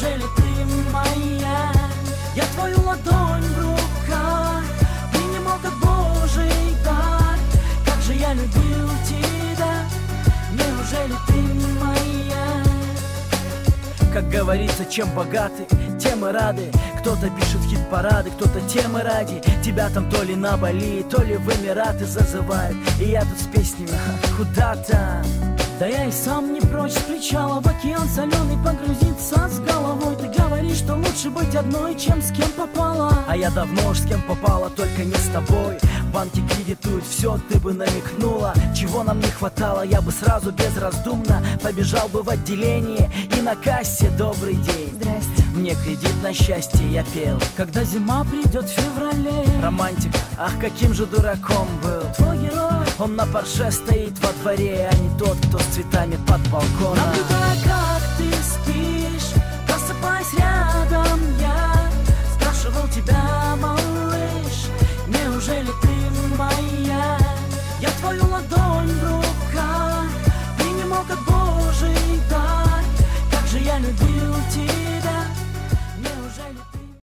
Неужели ты моя? Я твою ладонь в руках мог от Божий дар Как же я любил тебя? Неужели ты моя? Как говорится, чем богаты, тем и рады. Кто-то пишет хит-парады, кто-то темы ради. Тебя там то ли на Бали, то ли в Эмираты зазывают. И я тут с песнями куда-то Да я и сам не прочь с причала В океан соленый погрузиться лучше быть одной, чем с кем попала. А я давно уж с кем попала, только не с тобой. Банки кредитуют все, ты бы намекнула. Чего нам не хватало, я бы сразу безраздумно Побежал бы в отделение. И на кассе добрый день. Здрасте. Мне кредит на счастье я пел. Когда зима придет в феврале. Романтик, ах, каким же дураком был. Твой герой. Он на парше стоит во дворе, а не тот, кто с цветами под балконом. Наблюдая, guilty